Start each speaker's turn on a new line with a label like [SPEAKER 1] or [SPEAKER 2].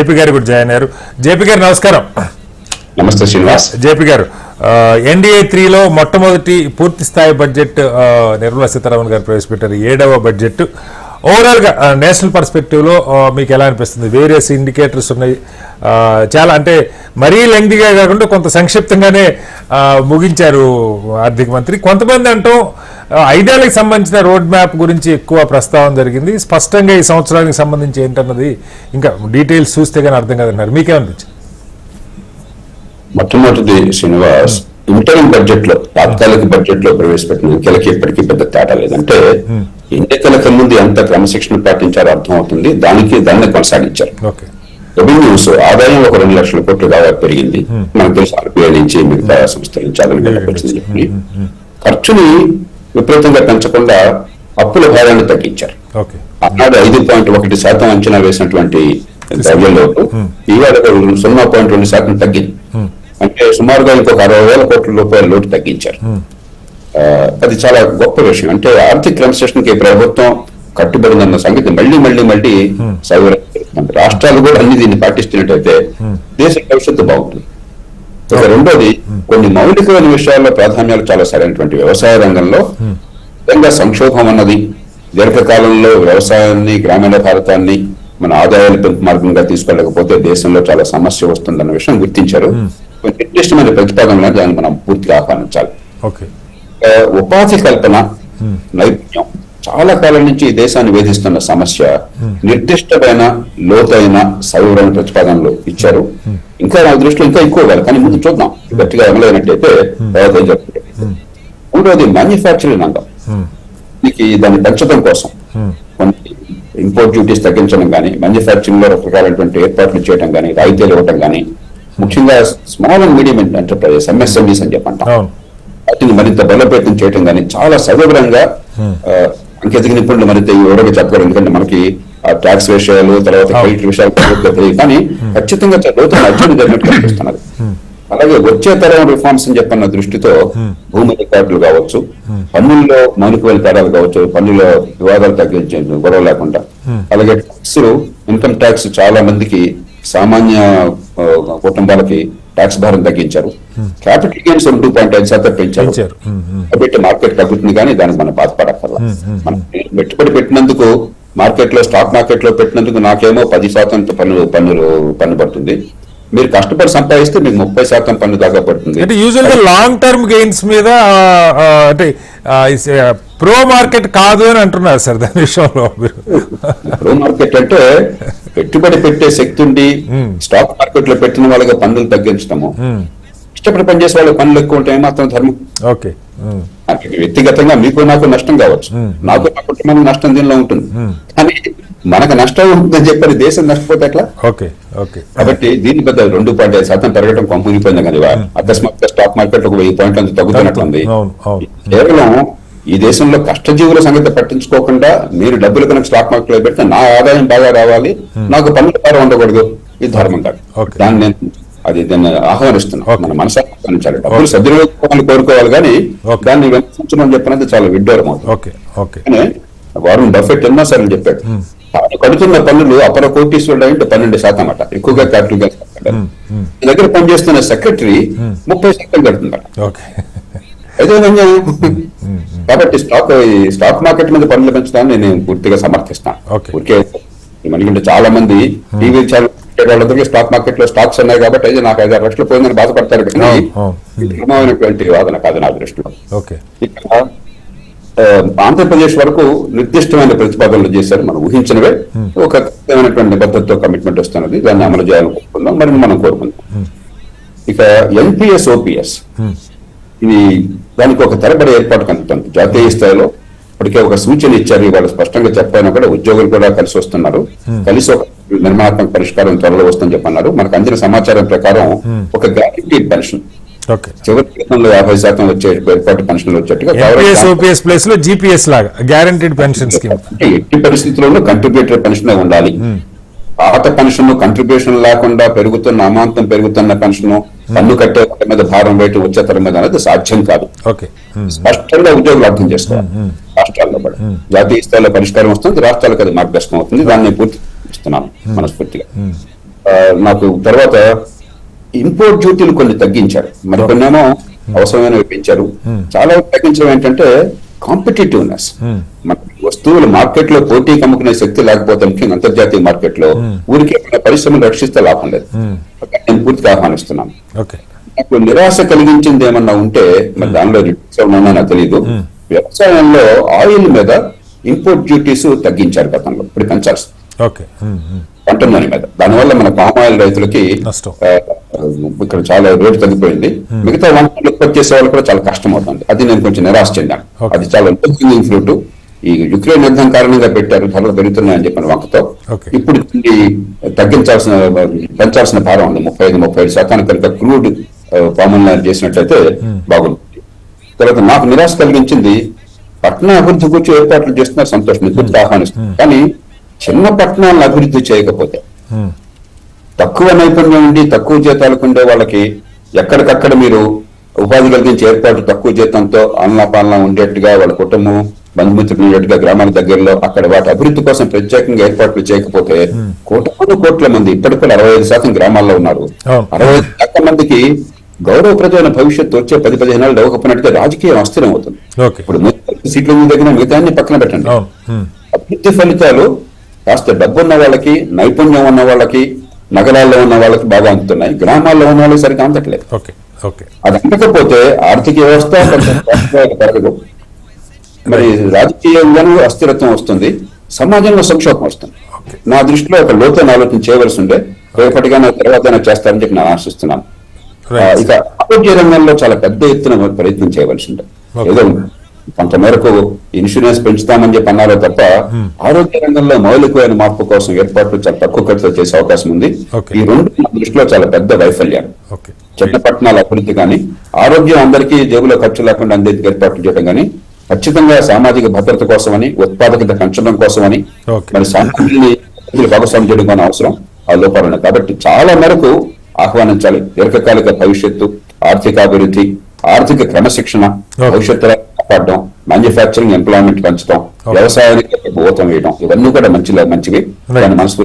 [SPEAKER 1] JP గారు కూడా join అయ్యారు. జేపీ గారు నమస్కారం.
[SPEAKER 2] నమస్తే శ్రీనివాస్.
[SPEAKER 1] జేపీ గారు ఎన్డీఏ త్రీలో మొట్టమొదటి పూర్తి స్థాయి బడ్జెట్ నిర్మలా సీతారామన్ గారు ప్రవేశపెట్టారు. ఏడవ బడ్జెట్. ఓవరాల్గా నేషనల్ పర్స్పెక్టివ్లో మీకు ఎలా అనిపిస్తుంది? వేరియస్ ఇండికేటర్స్ ఉన్నాయి. చాలా అంటే మరీ లెంగ్తీగా కాకుండా కొంత సంక్షిప్తంగానే ముగించారు ఆర్థిక మంత్రి. కొంతమంది అంటూ ఐదేళ్ళకు సంబంధించిన రోడ్ మ్యాప్ గురించి ఎక్కువ ప్రస్తావన జరిగింది. స్పష్టంగా ఈ సంవత్సరానికి సంబంధించి ఏంటన్నది ఇంకా డీటెయిల్స్ చూస్తే కానీ అర్థం కాదన్నారు. మీకేమనిపించింది?
[SPEAKER 2] మొట్టమొదటిది శ్రీనివాస్ ఇంటర్మ్ బడ్జెట్లో తాత్కాలిక బడ్జెట్లో ప్రవేశపెట్టిన అంకెలకి ఇప్పటికీ పెద్ద తేడా లేదంటే ఎన్నికలకు ముందు ఎంత క్రమశిక్షణ పాటించారో అర్థం అవుతుంది దానికి దాన్ని కొనసాగించారు.
[SPEAKER 1] ఓకే.
[SPEAKER 2] రెవెన్యూస్ ఆదాయం ఒక రెండు లక్షల కోట్లు దాదాపు పెరిగింది. మనకు తెలుసు ఆర్బీఐ నుంచి మిగతా సంస్థల నుంచి చెప్పి ఖర్చుని విపరీతంగా పెంచకుండా అప్పుల భారాన్ని తగ్గించారు. ఆనాడు ఐదు పాయింట్ ఒకటి శాతం అంచనా వేసినటువంటి ద్రవ్యంలోటు ఇవాళ సున్నా పాయింట్ రెండు శాతం తగ్గింది. అంటే సుమారుగా ఇంకొక అరవై వేల కోట్ల రూపాయల లోటు తగ్గించారు. ఆ, అది చాలా గొప్ప విషయం. అంటే ఆర్థిక క్రమశిక్షణకి ప్రభుత్వం కట్టుబడిందన్న సంగతి మళ్ళీ మళ్ళీ మళ్ళీ సవివరం రాష్ట్రాలు కూడా అన్ని దీన్ని పాటిస్తున్నట్టయితే దేశ భవిష్యత్తు బాగుంటుంది. ఇక రెండోది కొన్ని మౌలికమైన విషయాల్లో ప్రాధాన్యాలు చాలా సరైనటువంటి వ్యవసాయ రంగంలో నిజంగా సంక్షోభం అన్నది దీర్ఘకాలంలో వ్యవసాయాన్ని గ్రామీణ భారతాన్ని మన ఆదాయాల పెంపు మార్గంగా తీసుకెళ్ళకపోతే దేశంలో చాలా సమస్య వస్తుందన్న విషయం గుర్తించారు. నిర్దిష్టమైన ప్రతిపాదనలు దాన్ని మనం పూర్తిగా ఆహ్వానించాలి. ఉపాధి కల్పన నైపుణ్యం చాలా కాలం నుంచి ఈ దేశాన్ని వేధిస్తున్న సమస్య నిర్దిష్టమైన లోతైన సవివరమైన ప్రతిపాదనలు ఇచ్చారు. ఇంకా నా దృష్టిలో ఇంకా ఎక్కువ కాదు. కానీ ముందు చూద్దాం. గట్టిగా అమలైనట్టయితే తర్వాత ఏం జరుగుతుంది. మూడోది మ్యానుఫ్యాక్చరింగ్ రంగం. దీనికి దాన్ని పెంచడం కోసం కొన్ని ఇంపోర్ట్ డ్యూటీస్ తగ్గించడం కానీ మ్యానుఫ్యాక్చరింగ్లో రకరకాలైనటువంటి ఏర్పాట్లు చేయడం కానీ రాయితీలు ఇవ్వడం కానీ ముఖ్యంగా small and medium enterprises MSMEs అని చెప్పంటాం. వాటిని మరింత బలోపేతం చేయటం కానీ చాలా సవివరంగా ఆ, సాంకేతిక నిపుణులు మరింత ఈ వివరంగా చెప్పగలరు ఎందుకంటే మనకి ఆ ట్యాక్స్ విషయాలు తర్వాత క్రెడిట్ విషయాలు కానీ ఖచ్చితంగా చాలా లోతైన అధ్యయనం జరిగినట్టు కనిపిస్తున్నది అలాగే వచ్చే తరం రిఫార్మ్స్ అని చెప్పన్న దృష్టితో భూమి రికార్డులు కావచ్చు పన్నుల్లో మౌలికమైన తేడాలు కావచ్చు పన్నుల వివాదాలు తగ్గించే గొడవ లేకుండా. అలాగే ట్యాక్స్ ఇన్కమ్ ట్యాక్స్ చాలా మందికి సామాన్య కుటుంబాలకి ట్యాక్స్ భారం తగ్గించారు. క్యాపిటల్ గెయిన్స్ రెండు పాయింట్ ఐదు శాతం పెంచారు. కాబట్టి మార్కెట్ తగ్గుతుంది కానీ దానికి మనం బాధపడక్కర్లా. మనం పెట్టుబడి పెట్టినందుకు మార్కెట్లో స్టాక్ మార్కెట్లో పెట్టినందుకు నాకేమో పది శాతం పన్ను పన్నులు పన్ను పడుతుంది. మీరు కష్టపడి సంపాదిస్తే మీకు ముప్పై శాతం పన్ను దాకా పడుతుంది.
[SPEAKER 1] అంటే యూజువల్గా లాంగ్ టర్మ్ గెయిన్స్ మీద అంటే ప్రో మార్కెట్ కాదు అని అంటున్నారు సార్ దాని విషయంలో
[SPEAKER 2] ప్రో మార్కెట్ అంటే పెట్టుబడి పెట్టే శక్తి ఉండి స్టాక్ మార్కెట్లో పెట్టిన వాళ్ళకి పన్నులు తగ్గించడము. ఇష్టపడి పనిచేసే వాళ్ళకి పన్నులు ఎక్కువ ఉంటే ఏమాత్రం ధర్మం.
[SPEAKER 1] ఓకే
[SPEAKER 2] అంటే వ్యక్తిగతంగా మీకు నాకు నష్టం కావచ్చు. నాకు నా కుటుంబానికి నష్టం దీనిలో ఉంటుంది. కానీ మనకు నష్టం ఉంటుందని చెప్పని దేశం నష్టపోతే ఎట్లా? కాబట్టి దీని పెద్ద రెండు పాయింట్ ఐదు శాతం పెరగడం కొంపగిపోయింది కానీ ఇవాళ అకస్మాత్తుగా స్టాక్ మార్కెట్ ఒక వెయ్యి పాయింట్ల అంత తగ్గుతున్నట్లుంది. కేవలం ఈ దేశంలో కష్టజీవుల సంగతి పట్టించుకోకుండా మీరు డబ్బులు కనుక స్టాక్ మార్కెట్లో పెడితే నా ఆదాయం బాగా రావాలి నాకు పన్నుల భారం ఉండకూడదు. ఇది ధర్మం కాదు. దాన్ని నేను అది దాన్ని ఆహ్వానిస్తున్నా. మన మనసు ఆహ్వానించాలి. డబ్బులు సద్వినియోగం కోరుకోవాలి కానీ. దాన్ని విమర్శించడం చెప్పినది చాలా విడ్డూరం అవుతుంది వారుణ్ బఫెట్ ఎన్నోసార్లు చెప్పాడు. తాను కడుతున్న పన్నులు అపర కోటీశ్వరుడు అంటే పన్నెండు శాతం అట. ఎక్కువగా క్యాపిటల్ గెయిన్స్ కట్టాడు. ఈ దగ్గర పనిచేస్తున్న సెక్రటరీ ముప్పై శాతం
[SPEAKER 1] ఓకే
[SPEAKER 2] అయితే. కాబట్టి స్టాక్ ఈ స్టాక్ మార్కెట్ మీద పన్నులు పెంచడాన్ని నేను పూర్తిగా సమర్థిస్తాను. ఊరికే చాలా మంది టీవీ ఛానల్ వాళ్ళందరికీ స్టాక్ మార్కెట్లో స్టాక్స్ ఉన్నాయి కాబట్టి అయితే నాకు ఐదారు లక్షలు పోయిందని బాధపడతారు ధర్మమైనటువంటి వాదన కాదు నా దృష్టిలో. ఇక్కడ ఆంధ్రప్రదేశ్ వరకు నిర్దిష్టమైన ప్రతిపాదనలు చేశారు మనం ఊహించినవే. ఒక ఖచ్చితమైనటువంటి నిబద్ధతతో కమిట్మెంట్ వస్తున్నది దాన్ని అమలు చేయాలని కోరుకుందాం మరి మనం కోరుకుందాం. ఇక ఎన్పిఎస్ ఓపీఎస్ ఇది దానికి ఒక తరబడి ఏర్పాటు కనుపుతుంది జాతీయ స్థాయిలో ఇప్పటికే ఒక సూచన ఇచ్చారు ఇవాళ స్పష్టంగా చెప్పైనా కూడా ఉద్యోగులు కూడా కలిసి వస్తున్నారు. కలిసి ఒక నిర్మాణాత్మక పరిష్కారం త్వరలో వస్తుందని చెప్పన్నారు. మనకు అందిన సమాచారం ప్రకారం ఒక గ్యారంటీడ్ పెన్షన్ చివరి క్రితంలో యాభై శాతం వచ్చే ఏర్పాటు పెన్షన్లు వచ్చేట్టుగా
[SPEAKER 1] ప్లేస్లో జీపీఎస్ లాగా గ్యారంటీడ్ పెన్షన్ స్కీమ్
[SPEAKER 2] అంటే ఎట్టి పరిస్థితుల్లోనూ కంట్రిబ్యూటరీ పెన్షన్ ఉండాలి. పాత పెన్షన్ కంట్రిబ్యూషన్ లేకుండా పెరుగుతున్న అమాంతం పెరుగుతున్న పెన్షన్ పన్ను కట్టే మీద భారం వేయటం వచ్చే తరం మీద అనేది సాధ్యం కాదు. స్పష్టంగా ఉద్యోగులు అర్థం చేసుకోవాలి. రాష్ట్రాల్లో కూడా. జాతీయ స్థాయిలో పరిష్కారం వస్తుంది రాష్ట్రాలకు అది మార్గదర్శకం అవుతుంది. దాన్ని పూర్తి ఇస్తున్నాను మనస్ఫూర్తిగా. నాకు తర్వాత ఇంపోర్ట్ డ్యూటీలు కొన్ని తగ్గించారు. మరి కొన్నేమో అవసరమైనవి పెంచారు. చాలా తగ్గించడం ఏంటంటే కాంపిటేటివ్నెస్. మన వస్తువులు మార్కెట్లో పోటీకి అమ్ముకునే శక్తి లేకపోతే ముఖ్యంగా అంతర్జాతీయ మార్కెట్లో ఊరికే మన పరిశ్రమలు రక్షిస్తే లాభం లేదు. నేను పూర్తిగా ఆహ్వానిస్తున్నాను. నాకు నిరాశ కలిగించింది ఏమన్నా ఉంటే మరి దానిలో నాకు తెలియదు వ్యవసాయంలో ఆయిల్ మీద ఇంపోర్ట్ డ్యూటీస్ తగ్గించారు గతంలో. ఇప్పుడు పెంచాల్సి పంట నూనె మీద దానివల్ల మన పామ్ ఆయిల్ రైతులకి ఇక్కడ చాలా రేటు తగ్గిపోయింది. మిగతా వంటలు ఉత్పత్తి చేసే వాళ్ళు కూడా చాలా కష్టం అవుతుంది అది నేను కొంచెం నిరాశ చెందాను. అది చాలా ఇంప్రూవింగ్ ఫ్రూట్ ఈ యుక్రెయిన్ యుద్ధం కారణంగా పెట్టారు ధరలు పెరుగుతున్నాయని చెప్పిన వంకతో. ఇప్పుడు దీన్ని తగ్గించాల్సిన పెంచాల్సిన భారం ఉంది. ముప్పై ఐదు ముప్పై ఐదు శాతానికి కనుక క్రూడ్ పామన్ చేసినట్లయితే బాగుంటుంది. తర్వాత నాకు నిరాశ కలిగించింది పట్టణ అభివృద్ధి గురించి ఏర్పాట్లు చేస్తున్నారు సంతోషం పూర్తిగా ఆహ్వానిస్తుంది కానీ చిన్న పట్టణాలను అభివృద్ధి చేయకపోతే తక్కువ నైపుణ్యం ఉండి తక్కువ జీతాలకు ఉండే వాళ్ళకి ఎక్కడికక్కడ మీరు ఉపాధి కలిగించే ఏర్పాటు తక్కువ జీతంతో ఆలనా పాలన ఉండేట్టుగా వాళ్ళ కుటుంబం బంధుమిత్రులు ఉండేట్టుగా గ్రామాల దగ్గరలో అక్కడ వాటి అభివృద్ధి కోసం ప్రత్యేకంగా ఏర్పాట్లు చేయకపోతే కోటాను కోట్ల మంది ఇప్పటికీ అరవై ఐదు శాతం గ్రామాల్లో ఉన్నారు. అరవై ఐదు శాతం మందికి గౌరవప్రదమైన భవిష్యత్తు వచ్చే పది పదిహేను ఏళ్ళు ఇవ్వకపోయినట్టుగా రాజకీయం అస్థిరం అవుతుంది ఇప్పుడు సీట్ల మీద దగ్గర మిగతా పక్కన పెట్టండి. అభివృద్ధి ఫలితాలు కాస్త డబ్బున్న వాళ్ళకి నైపుణ్యం ఉన్న వాళ్ళకి నగరాల్లో ఉన్న వాళ్ళకి బాగా అందుతున్నాయి. గ్రామాల్లో ఉన్న వాళ్ళకి సరిగ్గా అందట్లేదు. అది అందకపోతే ఆర్థిక వ్యవస్థ పెరగదు మరి రాజకీయంగానూ అస్థిరత్వం వస్తుంది సమాజంలో సంక్షోభం వస్తుంది. నా దృష్టిలో ఒక లోతైన ఆలోచన చేయవలసి ఉండే రేపటిగా తర్వాత చేస్తారని చెప్పి నేను ఆశిస్తున్నాను. ఇక ఆరోగ్య రంగంలో చాలా పెద్ద ఎత్తున ప్రయత్నం చేయవలసి
[SPEAKER 1] Okay.
[SPEAKER 2] ఏదో కొంత మేరకు ఇన్సూరెన్స్ పెంచుతామని చెప్పి అన్నారో తప్ప ఆరోగ్య రంగంలో మౌలికమైన మార్పు కోసం ఏర్పాట్లు చాలా తక్కువ ఖర్చుతో చేసే అవకాశం ఉంది. ఈ రెండు దృష్టిలో చాలా పెద్ద వైఫల్యాలు.
[SPEAKER 1] ఓకే.
[SPEAKER 2] చిన్న పట్టణాల అభివృద్ధి కానీ ఆరోగ్యం అందరికీ జేబులో ఖర్చు లేకుండా అందేందుకు ఏర్పాట్లు చేయడం కానీ ఖచ్చితంగా సామాజిక భద్రత కోసమని ఉత్పాదకత పెంచడం కోసమని. మరి సామాన్యుల్ని భాగస్వామ్యం చేయడం కానీ అవసరం. ఆ లోపాలను. కాబట్టి చాలా మేరకు ఆహ్వానించాలి. దీర్ఘకాలిక భవిష్యత్తు ఆర్థికాభివృద్ధి ఆర్థిక క్రమశిక్షణ
[SPEAKER 1] Okay.
[SPEAKER 2] కాపాడడం మ్యానుఫ్యాక్చరింగ్ ఎంప్లాయ్మెంట్ పెంచడం వ్యవసాయానికి ఊతం వేయడం ఇవన్నీ కూడా మంచి మంచివి. మనసు